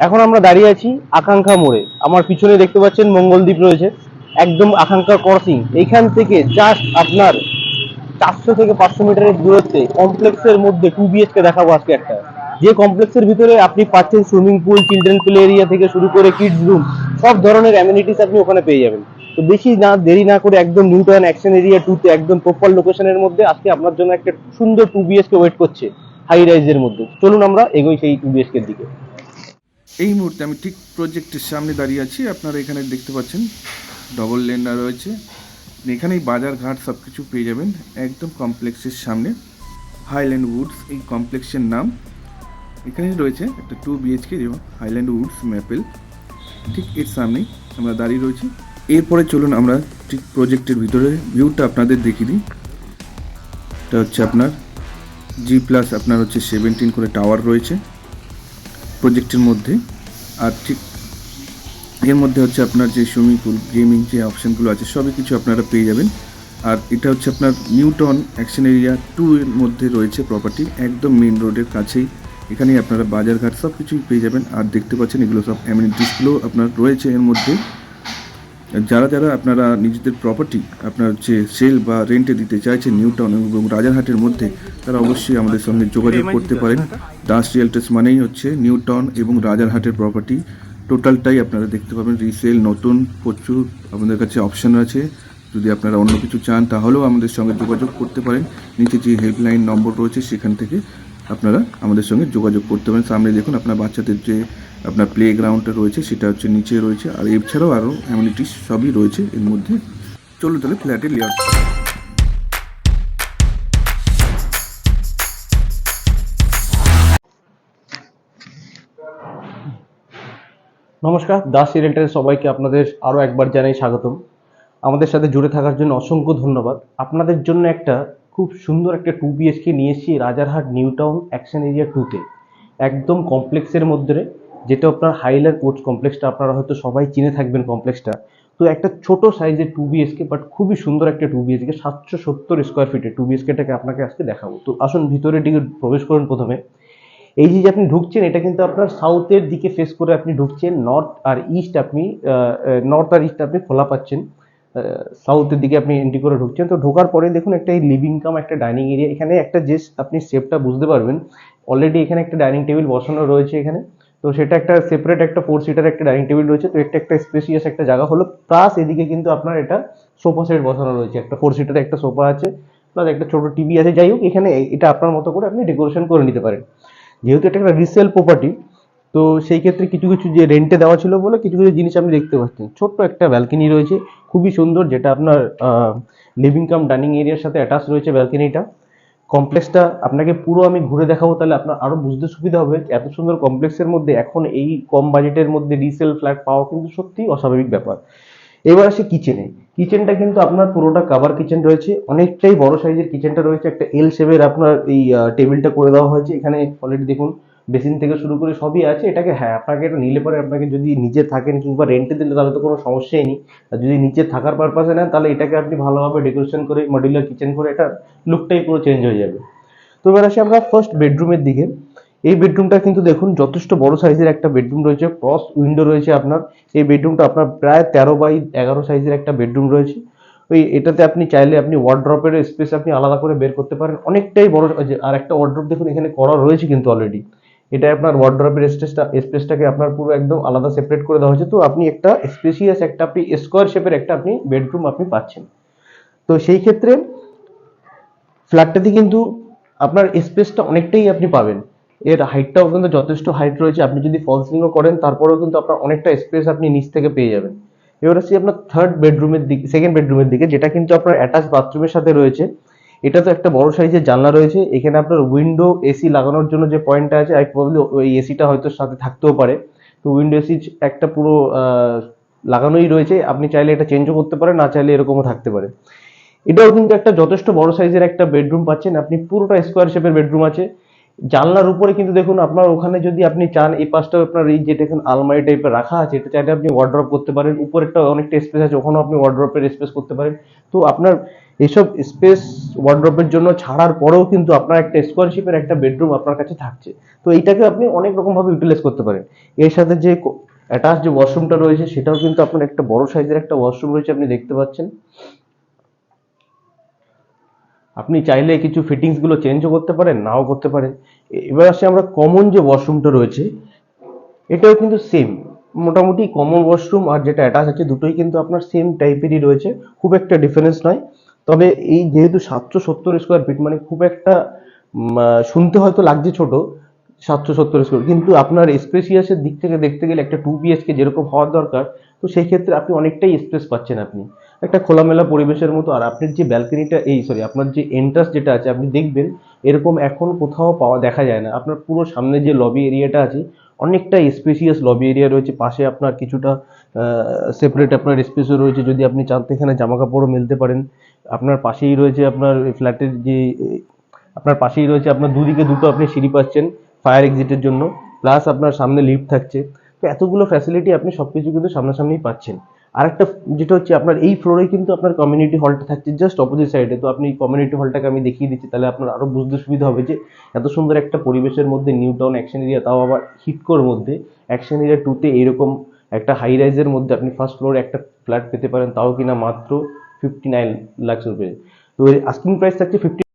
এখন আমরা দাঁড়িয়ে আছি আকাঙ্ক্ষা মোড়ে। আমার পিছনে দেখতে পাচ্ছেন মঙ্গলদ্বীপ রয়েছে। একদম আকাঙ্ক্ষা ক্রসিং এইখান থেকে জাস্ট আপনার চারশো থেকে পাঁচশো মিটারের দূরত্বে কমপ্লেক্সের মধ্যে টু বিএচকে দেখাবো আজকে একটা। যে কমপ্লেক্সের ভিতরে আপনি পাচ্ছেন swimming pool children play area থেকে শুরু করে কিডস রুম সব ধরনের অ্যামিনিটিস আপনি ওখানে পেয়ে যাবেন। তো বেশি না, দেরি না করে একদম নিউটন অ্যাকশন এরিয়া টুতে একদম প্রপার লোকেশনের মধ্যে আজকে আপনার জন্য একটা সুন্দর টু বিএচকে ওয়েট করছে হাই রাইজের মধ্যে। চলুন আমরা এগোই সেই টু বিএচকে দিকে। এই মুহূর্তে আমি ঠিক প্রজেক্টের সামনে দাঁড়িয়ে আছি। আপনারা এখানে দেখতে পাচ্ছেন ডবল লেন্ডার রয়েছে। এখানেই বাজার ঘাট সব কিছু পেয়ে যাবেন, একদম কমপ্লেক্সের সামনে। হাইল্যান্ড উডস এই কমপ্লেক্সের নাম। এখানে রয়েছে একটা টু বিএইচকে এবং হাইল্যান্ড উডস ম্যাপেল ঠিক এর সামনেই আমরা দাঁড়িয়ে রয়েছি। এরপরে চলুন আমরা ঠিক প্রজেক্টের ভিতরে ভিউটা আপনাদের দেখিয়ে দিই। এটা হচ্ছে আপনার জি প্লাস আপনার হচ্ছে সেভেন্টিন করে টাওয়ার রয়েছে। প্রজেক্টের মধ্যে। আর ঠিক এর মধ্যে হচ্ছে আপনার যে সুইমিং পুল, গেমিং যে অপশানগুলো আছে, সবই কিছু আপনারা পেয়ে যাবেন। আর এটা হচ্ছে আপনার নিউটন অ্যাকশন এরিয়া টু এর মধ্যে রয়েছে প্রপার্টি একদম মেন রোডের কাছেই। এখানেই আপনারা বাজারঘাট সব কিছুই পেয়ে যাবেন। আর দেখতে পাচ্ছেন এগুলো সব অ্যামিনিটিসগুলো আপনার রয়েছে এর মধ্যে। যারা যারা আপনারা নিজেদের প্রপার্টি আপনার হচ্ছে সেল বা রেন্টে দিতে চাইছেন নিউটাউন এবং রাজারহাটের মধ্যে, তারা অবশ্যই আমাদের সঙ্গে যোগাযোগ করতে পারেন। দাস রিয়েলটার্স মানেই হচ্ছে নিউটন এবং রাজারহাটের প্রপার্টি টোটালটাই আপনারা দেখতে পাবেন রিসেল নতুন, প্রচুর আপনাদের কাছে অপশন আছে। যদি আপনারা অন্য কিছু চান, তাহলেও আমাদের সঙ্গে যোগাযোগ করতে পারেন। নিচে যে হেল্পলাইন নম্বর রয়েছে, সেখান থেকে আপনারা আমাদের সঙ্গে যোগাযোগ করতে পারেন। সামনে দেখুন, আপনার বাচ্চাদের যে আপনার প্লে গ্রাউন্ডটা রয়েছে, সেটা হচ্ছে নিচে রয়েছে। আর এছাড়াও আরও অ্যামিনিটিস সবই রয়েছে এর মধ্যে। চলুন তাহলে ফ্ল্যাটের লেয়ার নমস্কার দাস রিয়েলটারের সবাইকে আপনাদের আরও একবার জানাই স্বাগতম। আমাদের সাথে জুড়ে থাকার জন্য অসংখ্য ধন্যবাদ। আপনাদের জন্য একটা খুব সুন্দর একটা টু বিএসকে নিয়ে এসেছি Rajarhat New Town Action Area টুতে একদম কমপ্লেক্সের মধ্যে, যেটা আপনার হাইলার কোর্টস কমপ্লেক্সটা, আপনারা হয়তো সবাই চিনে থাকবেন কমপ্লেক্সটা। তো একটা ছোট সাইজের টু বিএচকে বাট খুবই সুন্দর একটা টু বিএসকে সাতশো সত্তর স্কোয়ার ফিটে টু বিএচকেটাকে আপনাকে আজকে দেখাবো। তো আসুন ভিতরে দিকে প্রবেশ করুন প্রথমে। এই যে আপনি ঢুকছেন, এটা কিন্তু আপনার সাউথের দিকে ফেস করে আপনি ঢুকছেন নর্থ আর ইস্ট আপনি নর্থ আর ইস্ট আপনি খোলা পাচ্ছেন সাউথের দিকে আপনি এন্ট্রি করে ঢুকছেন। তো ঢোকার পরে দেখুন, একটা এই লিভিং কাম একটা ডাইনিং এরিয়া এখানে একটা যে আপনি শেপটা বুঝতে পারবেন অলরেডি এখানে একটা ডাইনিং টেবিল বসানো রয়েছে এখানে। তো সেটা একটা সেপারেট একটা ফোর সিটার একটা ডাইনিং টেবিল রয়েছে, তো এটা একটা স্পেসিয়াস একটা জায়গা হলো প্লাস এদিকে কিন্তু আপনার এটা সোফা সেট বসানো রয়েছে। একটা ফোর সিটার একটা সোফা আছে প্লাস একটা ছোট টিভি আছে। যাই হোক, এখানে এটা আপনার মতো করে আপনি ডেকোরেশন করে নিতে পারেন। যেহেতু এটা একটা রিসেল প্রপার্টি তো সেই ক্ষেত্রে কিছু কিছু যে রেন্টে দেওয়া ছিল বলে কিছু কিছু জিনিস আপনি দেখতে পাচ্ছেন। ছোট্ট একটা ব্যালকনি রয়েছে, খুবই সুন্দর, যেটা আপনার লিভিং কাম ডাইনিং এরিয়ার সাথে অ্যাটাচ রয়েছে ব্যালকনিটা কমপ্লেক্সটা আপনাকে পুরো আমি ঘুরে দেখাবো, তাহলে আপনার আরও বুঝতে সুবিধা হবে এত সুন্দর কমপ্লেক্সের মধ্যে এখন এই কম বাজেটের মধ্যে রিসেল ফ্ল্যাট পাওয়া কিন্তু সত্যিই অস্বাভাবিক ব্যাপার। এবার আসে কিচেনে কিচেনটা কিন্তু আপনার পুরোটা কাভার কিচেন রয়েছে। অনেকটাই বড় সাইজের কিচেনটা রয়েছে। একটা এল শেপের আপনার এই টেবিলটা করে দেওয়া হয়েছে। এখানে অলরেডি দেখুন বেসিন থেকে শুরু করে সবই আছে। এটাকে হ্যাঁ আপনাকে এটা নিলে পরে আপনাকে যদি নিচে থাকেন কিংবা রেন্টে দিলে তাহলে তো কোনো সমস্যাই নেই। আর যদি নিচে থাকার পারপাসে নেন, তাহলে এটাকে আপনি ভালোভাবে ডেকোরেশন করে মডিউলার কিচেন করে, এটা লুকটাই পুরো চেঞ্জ হয়ে যাবে। তো এবার আসি আমরা ফার্স্ট বেডরুমের দিকে। এই বেডরুমটা কিন্তু দেখুন যথেষ্ট বড় সাইজের একটা বেডরুম রয়েছে। ক্রস উইন্ডো রয়েছে আপনার। এই বেডরুমটা আপনার প্রায় তেরো বাই এগারো সাইজের একটা বেডরুম রয়েছে। ওই এটাতে আপনি চাইলে আপনি ওয়ার্ড্রপের স্পেস আপনি আলাদা করে বের করতে পারেন। অনেকটাই বড় আর একটা ওয়ার্ড্রপ দেখুন এখানে করা রয়েছে কিন্তু অলরেডি এটা আপনার ওয়ার্ড্রপের স্পেসটা স্পেসটাকে আপনার পুরো একদম আলাদা সেপারেট করে দেওয়া হয়েছে। তো আপনি একটা স্পেসিয়াস একটা আপনি স্কোয়ার শেপের একটা আপনি বেডরুম আপনি পাচ্ছেন। তো সেই ক্ষেত্রে ফ্ল্যাটটাতে কিন্তু আপনার স্পেসটা অনেকটাই আপনি পাবেন। এর হাইটটাও কিন্তু যথেষ্ট হাইট রয়েছে। আপনি যদি ফল সিলিংও করেন, তারপরেও কিন্তু আপনার অনেকটা স্পেস আপনি নিচ থেকে পেয়ে যাবেন। এবার আসছি আপনার থার্ড বেডরুমের দিকে সেকেন্ড বেডরুমের দিকে, যেটা কিন্তু আপনার অ্যাটাচ বাথরুমের সাথে রয়েছে। এটা তো একটা বড় সাইজের জানলা রয়েছে। এখানে আপনার উইন্ডো এসি লাগানোর জন্য যে পয়েন্টটা আছে আই প্রবলি ওই এসিটা হয়তো সাথে থাকতেও পারে। তো উইন্ডো এসি একটা পুরো লাগানোই রয়েছে। আপনি চাইলে এটা চেঞ্জও করতে পারেন, না চাইলে এরকমও থাকতে পারে। এটাও কিন্তু একটা যথেষ্ট বড় সাইজের একটা বেডরুম পাচ্ছেন। আপনি পুরোটা স্কোয়ার শেপের বেডরুম আছে। জানলার উপরে কিন্তু দেখুন আপনার ওখানে যদি আপনি চান, এই পাশটাও আপনার এই যে দেখুন আলমারি টাইপের রাখা আছে, এটা চাইলে আপনি ওয়ার্ড্রপ করতে পারেন। উপরেরটা অনেকটা স্পেস আছে, ওখানেও আপনি ওয়ার্ড্রপের স্পেস করতে পারেন। তো আপনার এইসব স্পেস ওয়ার্ড্রপের জন্য ছাড়ার পরেও কিন্তু আপনার একটা স্কোয়ারশিপের একটা বেডরুম আপনার কাছে থাকছে। তো এইটাকে আপনি অনেক রকমভাবে ইউটিলাইজ করতে পারেন। এর সাথে যে অ্যাটাচ যে ওয়াশরুমটা রয়েছে, সেটাও কিন্তু আপনার একটা বড় সাইজের একটা ওয়াশরুম রয়েছে, আপনি দেখতে পাচ্ছেন। আপনি চাইলে কিছু ফিটিংসগুলো চেঞ্জও করতে পারেন, নাও করতে পারেন। এবার আসে আমরা কমন যে ওয়াশরুমটা রয়েছে, এটাও কিন্তু সেম মোটামুটি কমন ওয়াশরুম আর যেটা অ্যাটাচ আছে, দুটোই কিন্তু আপনার সেম টাইপেরই রয়েছে। খুব একটা ডিফারেন্স নয়। তবে এই যেহেতু সাতশো সত্তর স্কোয়ার ফিট মানে খুব একটা শুনতে হয়তো লাগছে ছোট, সাতশো সত্তর স্কোয়ার কিন্তু আপনার স্পেসিয়াসের দিক থেকে দেখতে গেলে একটা টু বিএচকে যেরকম হওয়ার দরকার, তো সেই ক্ষেত্রে আপনি অনেকটাই স্পেস পাচ্ছেন আপনি। একটা খোলামেলা পরিবেশের মতো। আর আপনার যে ব্যালকনিটা, এই সরি আপনার যে এন্ট্রান্স যেটা আছে, আপনি দেখবেন এরকম এখন কোথাও পাওয়া দেখা যায় না। আপনার পুরো সামনে যে লবি এরিয়াটা আছে, অনেকটা স্পেসিয়াস লবি এরিয়া রয়েছে। পাশে আপনার কিছুটা সেপারেট আপনার স্পেসও রয়েছে। যদি আপনি চান তো এখানে জামা কাপড়ও মেলতে পারেন। আপনার পাশেই রয়েছে আপনার ফ্ল্যাটের যে, আপনার পাশেই রয়েছে আপনার দুদিকে দুটো আপনি সিঁড়ি পাচ্ছেন ফায়ার এক্সিটের জন্য। প্লাস আপনার সামনে লিফট থাকছে। তো এতগুলো ফ্যাসিলিটি আপনি সব কিছু কিন্তু সামনাসামনি পাচ্ছেন। আরেকটা যেটা হচ্ছে আপনার এই ফ্লোরে কিন্তু আপনার কমিউনিটি হলটা থাকছে জাস্ট অপোজিট সাইডে তো আপনি কমিউনিটি হলটাকে আমি দেখিয়ে দিচ্ছি, তাহলে আপনার আরও বুঝতে সুবিধা হবে যে এত সুন্দর একটা পরিবেশের মধ্যে নিউ টাউন অ্যাকশন এরিয়া তাও আবার হিটকোর মধ্যে। অ্যাকশন এরিয়া টুতে এইরকম একটা হাই রাইজের মধ্যে আপনি ফার্স্ট ফ্লোরে একটা ফ্ল্যাট পেতে পারেন, তাও কিনা মাত্র ফিফটি নাইন লাখ রুপে তো আস্কিং প্রাইস থাকছে ফিফটি